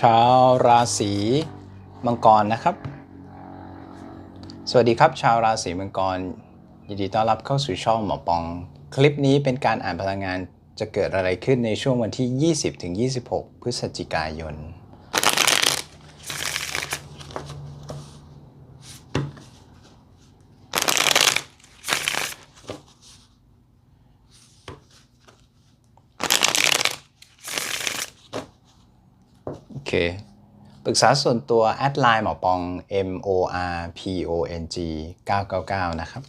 ชาวราศีมังกรนะครับ สวัสดีครับ ชาวราศีมังกร ยินดีต้อนรับเข้าสู่ช่องหมอปอง คลิปนี้เป็นการอ่านพลังงานจะเกิดอะไรขึ้นในช่วงวันที่ 20-26 พฤศจิกายน เค ปรึกษาส่วนตัวแอดไลน์หมอปอง M O R P O N G 999 นะครับ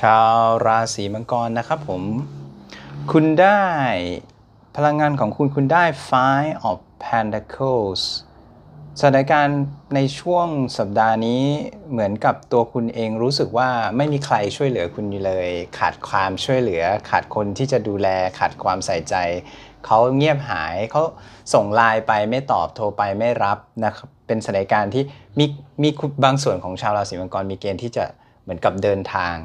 ชาวราศีมังกรนะครับผม คุณได้พลังงานของคุณคุณได้ Five of Pentacles สถานการณ์ในช่วงสัปดาห์นี้เหมือนกับตัวคุณเองรู้สึกว่าไม่มีใครช่วยเหลือคุณอยู่เลย ขาดความช่วยเหลือ ขาดคนที่จะดูแล ขาดความใส่ใจ เขาเงียบหายเขาส่งไลน์ไปไม่ตอบโทรไปไม่รับนะครับเป็นสถานการณ์ที่มีมีบางส่วนของชาวราศีมังกรมีเกณฑ์ที่จะเหมือนกับเดินทาง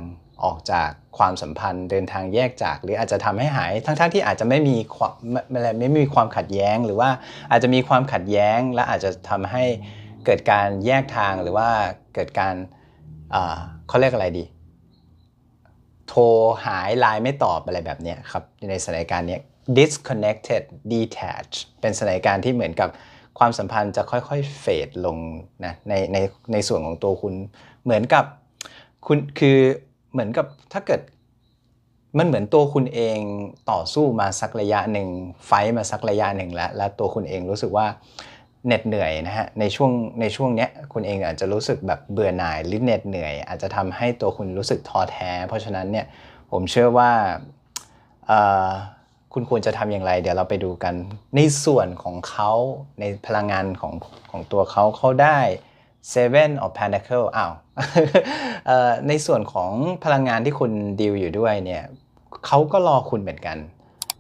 ออกจากความสัมพันธ์เดินทางแยกจาก หรืออาจจะทำให้หายทั้งๆทที่อาจจะไม่มีความไม่ไม่ไม่มีความขัดแย้ง หรือว่าอาจจะมีความขัดแย้ง และอาจจะทำให้เกิดการแยกทางหรือว่าเกิดการเขาเรียกอะไรดี โทรหายไลน์ไม่ตอบอะไรแบบเนี้ยครับในสถานการณ์นี้ disconnected detached เป็นสถานการณ์ที่เหมือนกับความสัมพันธ์จะค่อยๆเฟดลงนะในในในส่วนของตัวคุณเหมือนกับคุณคือ เหมือนกับถ้าเกิดมันเหมือนตัวคุณเองต่อสู้มาสักระยะหนึ่งไฟมาสักระยะหนึ่งแล้ว แล้วตัวคุณเองรู้สึกว่าเหน็ดเหนื่อยนะฮะในช่วงในช่วงเนี้ยคุณเองอาจจะรู้สึกแบบเบื่อหน่ายหรือเหน็ดเหนื่อย อาจจะทำให้ตัวคุณรู้สึกท้อแท้ เพราะฉะนั้นเนี่ยผมเชื่อว่าคุณควรจะทำอย่างไร เดี๋ยวเราไปดูกันในส่วนของเขาในพลังงานของของตัวเขาเขาได้ Seven of Pentacle อ้าวในส่วนของพลังงานที่คุณดีลอยู่ด้วยเนี่ยเขาก็รอคุณเหมือนกัน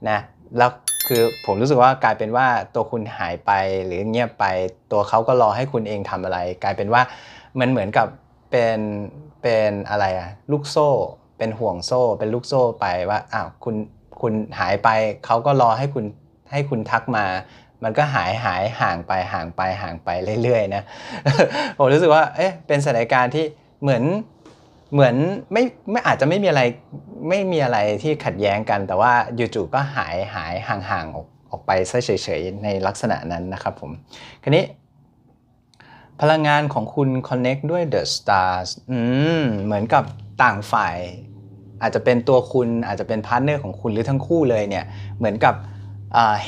นะแล้วคือผมรู้สึกว่ากลายเป็นว่าตัวคุณหายไปหรือเงียบไป ตัวเขาก็รอให้คุณเองทำอะไร กลายเป็นว่ามันเหมือนกับเป็นเป็นอะไรอะลูกโซ่ เป็นห่วงโซ่ เป็นลูกโซ่ไปว่าอ้าวคุณคุณหายไปเขาก็รอให้คุณให้คุณทักมา มันก็หายหายห่างไปห่างไปห่างไปเรื่อยๆนะผมรู้สึกว่าเอ๊ะเป็นสถานการณ์ที่เหมือนเหมือนไม่ไม่อาจจะไม่มีอะไรไม่มีอะไรที่ขัดแย้งกัน แต่ว่าจู่ๆก็หายหายห่างๆออกออกไปซะเฉยๆในลักษณะนั้นนะครับผมครนี้ พลังงานของคุณ connect ด้วย the stars อืมเหมือนกับต่างฝ่าย อาจจะเป็นตัวคุณอาจจะเป็นพาร์ทเนอร์ของคุณหรือทั้งคู่เลยเนี่ยเหมือนกับ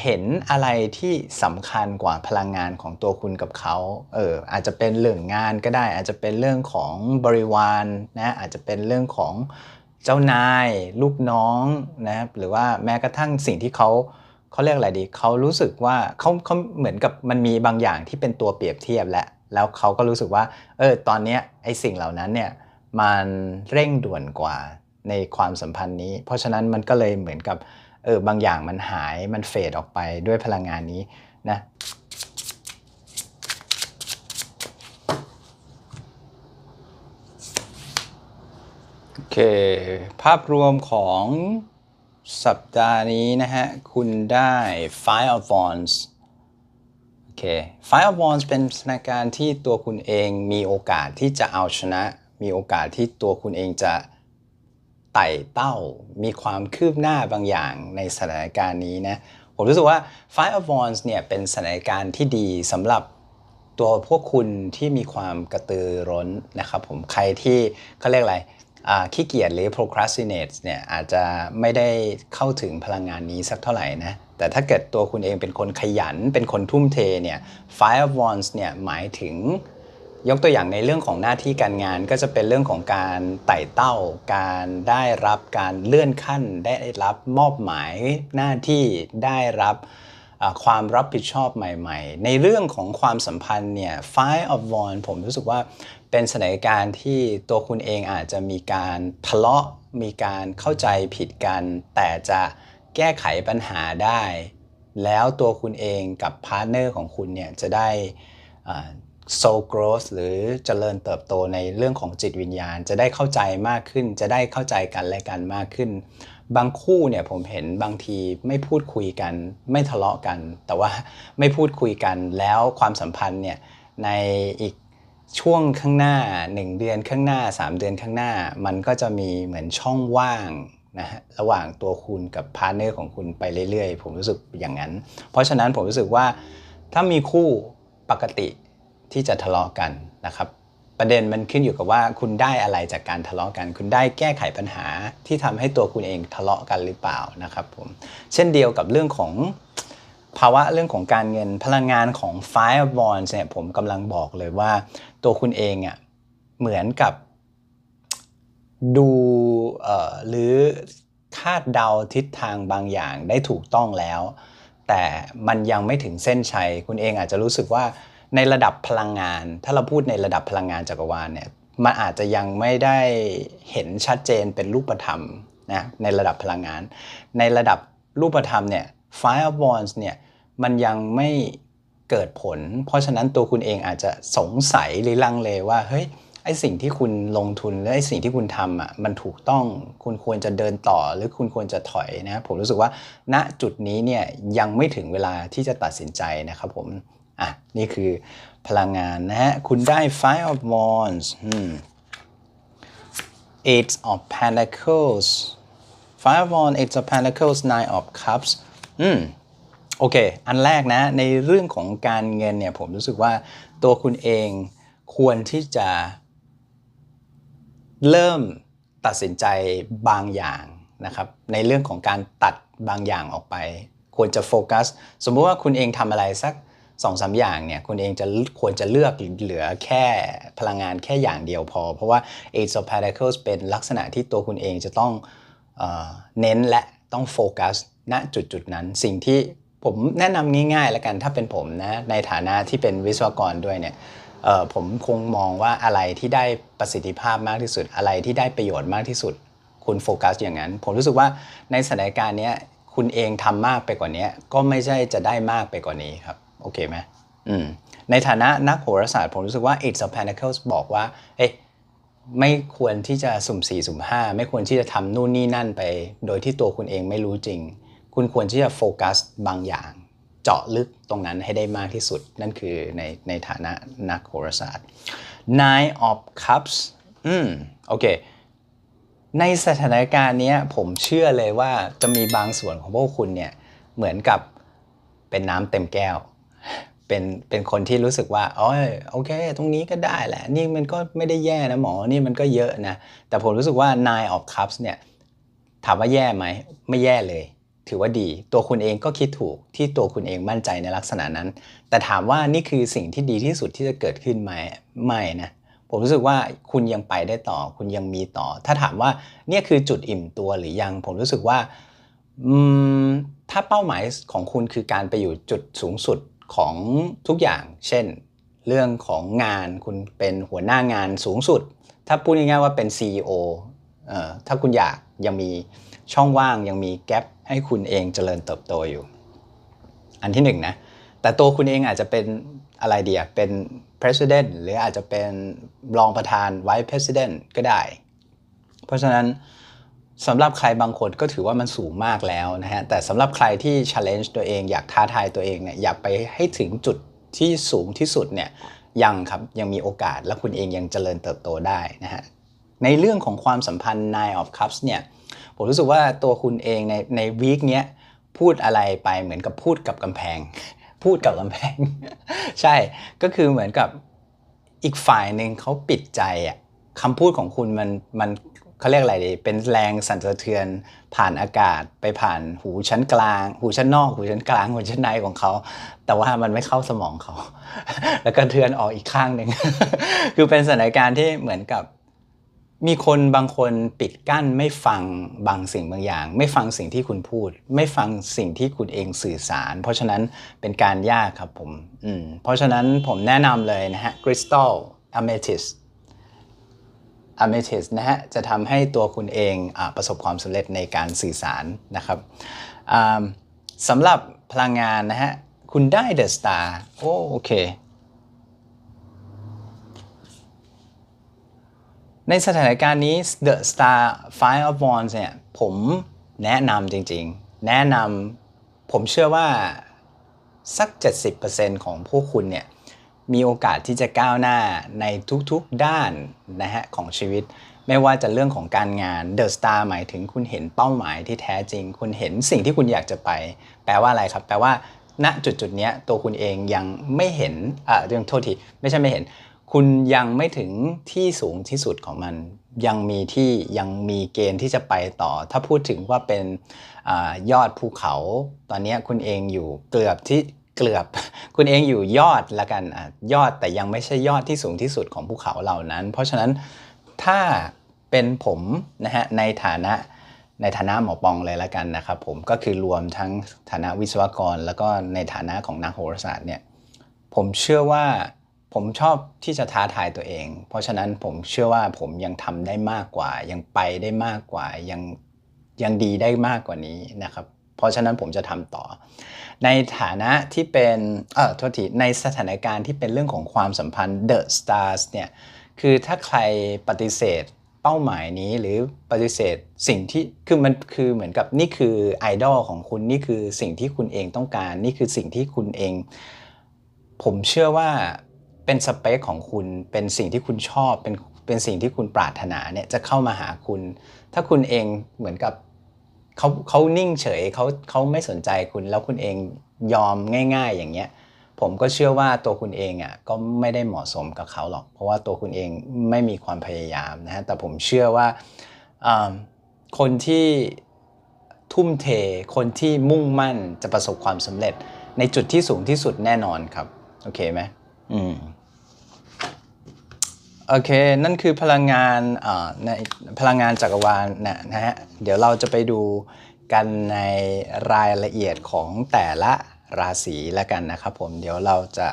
เห็นอะไรที่สำคัญกว่าพลังงานของตัวคุณกับเขาเอออาจจะเป็นเรื่องงานก็ได้ อาจจะเป็นเรื่องของบริวารนะอาจจะเป็นเรื่องของเจ้านาย ลูกน้องนะหรือว่าแม้กระทั่งสิ่งที่เขาเขาเรียกอะไรดีเขารู้สึกว่าเขาเขาเหมือนกับมันมีบางอย่างที่เป็นตัวเปรียบเทียบและแล้วเขาก็รู้สึกว่าเออตอนนี้ไอ้สิ่งเหล่านั้นเนี่ยมันเร่งด่วนกว่าในความสัมพันธ์นี้ เพราะฉะนั้นมันก็เลยเหมือนกับ เออบางอย่างมันหายมันเฟดออกไปด้วยพลังงานนี้นะโอเค ภาพรวมของสัปดาห์นี้นะฮะ คุณได้ Five of Wands โอเค Five of Wands เป็นสถานการณ์ที่ตัวคุณเองมีโอกาสที่จะเอาชนะ มีโอกาสที่ตัวคุณเองจะ ไต่เต้ามีความคืบหน้าบางอย่างในสถานการณ์นี้นะ ผมรู้สึกว่า Five of Wands เนี่ยเป็นสถานการณ์ที่ดีสำหรับตัวพวกคุณที่มีความกระตือร้นนะครับผมใครที่เขาเรียกอะไรขี้เกียจหรือ procrastinate เนี่ยอาจจะไม่ได้เข้าถึงพลังงานนี้สักเท่าไหร่นะ แต่ถ้าเกิดตัวคุณเองเป็นคนขยันเป็นคนทุ่มเทเนี่ย Five of Wands เนี่ยหมายถึง ยกตัวอย่างในเรื่องของหน้าที่การงานก็จะเป็นเรื่องของการไต่เต้า การได้รับการเลื่อนขั้น ได้รับมอบหมายหน้าที่ได้รับความรับผิดชอบใหม่ ๆ ในเรื่องของความสัมพันธ์เนี่ย Five of Wands ผมรู้สึกว่าเป็นสถานการณ์ที่ตัวคุณเองอาจจะมีการทะเลาะมีการเข้าใจผิดกัน แต่จะแก้ไขปัญหาได้ แล้วตัวคุณเองกับพาร์ทเนอร์ของคุณเนี่ยจะได้ โซ growth หรือเจริญเติบโตในเรื่องของจิตวิญญาณ จะได้เข้าใจมากขึ้น จะได้เข้าใจกันและกันมากขึ้น บางคู่เนี่ยผมเห็นบางทีไม่พูดคุยกัน ไม่ทะเลาะกัน แต่ว่าไม่พูดคุยกันแล้วความสัมพันธ์เนี่ยในอีกช่วงข้างหน้า 1 เดือนข้างหน้า 3 เดือนข้างหน้า มันก็จะมีเหมือนช่องว่างนะฮะระหว่างตัวคุณกับพาร์เนอร์ของคุณไปเรื่อยๆ ผมรู้สึกอย่างนั้น เพราะฉะนั้นผมรู้สึกว่าถ้ามีคู่ปกติ ที่จะทะเลาะกันนะครับ ประเด็นมันขึ้นอยู่กับว่าคุณได้อะไรจากการทะเลาะกัน คุณได้แก้ไขปัญหาที่ทำให้ตัวคุณเองทะเลาะกันหรือเปล่านะครับผมเช่นเดียวกับเรื่องของภาวะเรื่องของการเงินพลังงานของ Fire Bonds เนี่ยผมกำลังบอกเลยว่า ตัวคุณเองอะเหมือนกับดูหรือคาดเดาทิศทางบางอย่างได้ถูกต้องแล้ว แต่มันยังไม่ถึงเส้นชัย คุณเองอาจจะรู้สึกว่า ในระดับพลังงาน ถ้าเราพูดในระดับพลังงานจักรวาลเนี่ยมันอาจจะยังไม่ได้เห็นชัดเจนเป็นรูปธรรมนะในระดับพลังงาน ในระดับรูปธรรมเนี่ย Fire Bonds เนี่ยมันยังไม่เกิดผล เพราะฉะนั้นตัวคุณเองอาจจะสงสัยหรือลังเลว่าเฮ้ยไอสิ่งที่คุณลงทุนหรือไอสิ่งที่คุณทำอะมันถูกต้องคุณควรจะเดินต่อหรือคุณควรจะถอยนะผมรู้สึกว่าณจุดนี้เนี่ยยังไม่ถึงเวลาที่จะตัดสินใจนะครับผม อะนี่คือพลังงานนะฮะ คุณได้ Five of Wands Eight of Pentacles Five of Wands Eight of Pentacles Nine of Cups อืมโอเค อันแรกนะในเรื่องของการเงินเนี่ยผมรู้สึกว่าตัวคุณเองควรที่จะ เริ่มตัดสินใจบางอย่างนะครับในเรื่องของการตัดบางอย่างออกไป ควรจะโฟกัส สมมุติว่าคุณเองทำอะไรสัก สองสาอย่างเนี่ยคุณเองจะควรจะเลือกเหลือแค่พลังงานแค่อย่างเดียวพอ เพราะว่า Age of Pentacles เป็นลักษณะที่ตัวคุณเองจะต้องเอเน้นและต้องโฟกัสณจุดจุดนั้น สิ่งที่ผมแนะนำง่ายๆแล้วกันถ้าเป็นผมนะในฐานะที่เป็นวิศวกรด้วยเนี่ยผมคงมองว่าอะไรที่ได้ประสิทธิภาพมากที่สุด อะไรที่ได้ประโยชน์มากที่สุด คุณโฟกัสอย่างนั้น ผมรู้สึกว่าในสถานการณ์นี้คุณเองทำมากไปกว่านี้ก็ไม่ใช่จะได้มากไปกว่านี้ครับ โอเคไหมอืมในฐานะนักโหราศาสตร์ผมรู้สึกว่า Eight of Pentacles บอกว่า เอ้ไม่ควรที่จะสุ่มสี่สุ่มห้าไม่ควรที่จะทำนู่นนี่นั่นไป โดยที่ตัวคุณเองไม่รู้จริง คุณควรที่จะโฟกัสบางอย่าง เจาะลึกตรงนั้นให้ได้มากที่สุด นั่นคือในในฐานะนักโหราศาสตร์ Nine of Cups อืมโอเค ในสถานการณ์นี้ผมเชื่อเลยว่าจะมีบางส่วนของพวกคุณเนี่ย เหมือนกับเป็นน้ำเต็มแก้ว เป็นเป็นคนที่รู้สึกว่าอ๋อโอเค ตรงนี้ก็ได้แหละ นี่มันก็ไม่ได้แย่นะหมอนี่มันก็เยอะนะ แต่ผมรู้สึกว่า nine of cups เนี่ยถามว่าแย่ไหมไม่แย่เลย ถือว่าดี ตัวคุณเองก็คิดถูกที่ตัวคุณเองมั่นใจในลักษณะนั้น แต่ถามว่านี่คือสิ่งที่ดีที่สุดที่จะเกิดขึ้นไหมไม่นะผมรู้สึกว่าคุณยังไปได้ต่อ คุณยังมีต่อ ถ้าถามว่าเนี่ยคือจุดอิ่มตัวหรือยัง ผมรู้สึกว่าถ้าเป้าหมายของคุณคือการไปอยู่จุดสูงสุด ของทุกอย่าง เช่น เรื่องของงานคุณเป็นหัวหน้างานสูงสุด ถ้าพูดง่ายๆว่าเป็น CEO เอ่อถ้าคุณอยากยังมีช่องว่างยังมีแกลบให้คุณเองเจริญเติบโตอยู่ อันที่หนึ่งนะ แต่ตัวคุณเองอาจจะเป็นอะไรเดียเป็น president หรืออาจจะเป็นรองประธาน vice president ก็ได้ เพราะฉะนั้น สำหรับใครบางคนก็ถือว่ามันสูงมากแล้วนะฮะ แต่สำหรับใครที่ challenge ตัวเองอยากท้าทายตัวเองเนี่ยอยากไปให้ถึงจุดที่สูงที่สุดเนี่ยยังครับยังมีโอกาสและคุณเองยังเจริญเติบโตได้นะฮะ ในเรื่องของความสัมพันธ์ Nine of Cups เนี่ยผมรู้สึกว่าตัวคุณเองในในวีคเนี้ยพูดอะไรไปเหมือนกับพูดกับกำแพง พูดกับกำแพง ใช่ก็คือเหมือนกับอีกฝ่ายหนึ่งเขาปิดใจอะคำพูดของคุณมันมัน เขาเรียกอะไรดีเป็นแรงสั่นสะเทือนผ่านอากาศไปผ่านหูชั้นกลาง หูชั้นนอก หูชั้นกลางหูชั้นในของเขา แต่ว่ามันไม่เข้าสมองเขา แล้วก็เทือนออกอีกข้างหนึ่งคือเป็นสถานการณ์ที่เหมือนกับ มีคนบางคนปิดกั้นไม่ฟังบางสิ่งบางอย่าง ไม่ฟังสิ่งที่คุณพูด ไม่ฟังสิ่งที่คุณเองสื่อสาร เพราะฉะนั้นเป็นการยากครับผม อืมเพราะฉะนั้นผมแนะนำเลยนะฮะคริสตัลอะเมทิส Amethyst นะฮะจะทำให้ตัวคุณเองอประสบความสำเร็จในการสื่อสารนะครับสำหรับพลังงานนะฮะคุณได้ The Star โอ้โอเค ในสถานการณ์นี้ The Star Five of Wands เนี่ยผมแนะนำจริงๆ แนะนำผมเชื่อว่าสัก 70%ของพวกคุณเนี่ย มีโอกาสที่จะก้าวหน้าในทุกๆด้านนะฮะของชีวิต ไม่ว่าจะเรื่องของการงาน The Star หมายถึงคุณเห็นเป้าหมายที่แท้จริง คุณเห็นสิ่งที่คุณอยากจะไป แปลว่าอะไรครับ แปลว่า ณจุดจุดนี้ตัวคุณเองยังไม่เห็นอ่าเรื่องโทษทีไม่ใช่ไม่เห็น คุณยังไม่ถึงที่สูงที่สุดของมัน ยังมีที่ยังมีเกณฑ์ที่จะไปต่อ ถ้าพูดถึงว่าเป็นอยอดภูเขา ตอนนี้คุณเองอยู่เกือบที่ เกือบ คุณเองอยู่ยอดละกันอยอดแต่ยังไม่ใช่ยอดที่สูงที่สุดของภูเขาเหล่านั้น เพราะฉะนั้นถ้าเป็นผมนะฮะในฐานะในฐานะหมอปองเลยละกันนะครับผมก็คือรวมทั้งฐานะวิศวกร แล้วก็ในฐานะของนักโหราศาสตร์เนี่ยผมเชื่อว่าผมชอบที่จะท้าทายตัวเอง เพราะฉะนั้นผมเชื่อว่าผมยังทำได้มากกว่า ยังไปได้มากกว่ายังยังดีได้มากกว่านี้นะครับ เพราะฉะนั้นผมจะทำต่อ ในฐานะที่เป็นเออโทษทีในสถานการณ์ที่เป็นเรื่องของความสัมพันธ์ The Stars เนี่ยคือถ้าใครปฏิเสธเป้าหมายนี้หรือปฏิเสธสิ่งที่คือมันคือเหมือนกับนี่คือไอดอลของคุณนี่คือสิ่งที่คุณเองต้องการ นี่คือสิ่งที่คุณเอง ผมเชื่อว่าเป็นสเปคของคุณเป็นสิ่งที่คุณชอบเป็นเป็นสิ่งที่คุณปรารถนาเนี่ยจะเข้ามาหาคุณ ถ้าคุณเองเหมือนกับ เขาเขานิ่งเฉยเขาเขาไม่สนใจคุณแล้วคุณเองยอมง่าย ๆ อย่างเงี้ยผมก็เชื่อว่าตัวคุณเองอะก็ไม่ได้เหมาะสมกับเขาหรอก เพราะว่าตัวคุณเองไม่มีความพยายามนะฮะแต่ผมเชื่อว่าอ่าคนที่ทุ่มเทคนที่มุ่งมั่นจะประสบความสำเร็จ ในจุดที่สูงที่สุดแน่นอนครับ โอเคไหมอืม โอเค นั่นคือพลังงานในพลังงานจักรวาลนะนะฮะ เดี๋ยวเราจะไปดูกันในรายละเอียดของแต่ละราศีแล้วกันนะครับผม เดี๋ยวเราจะ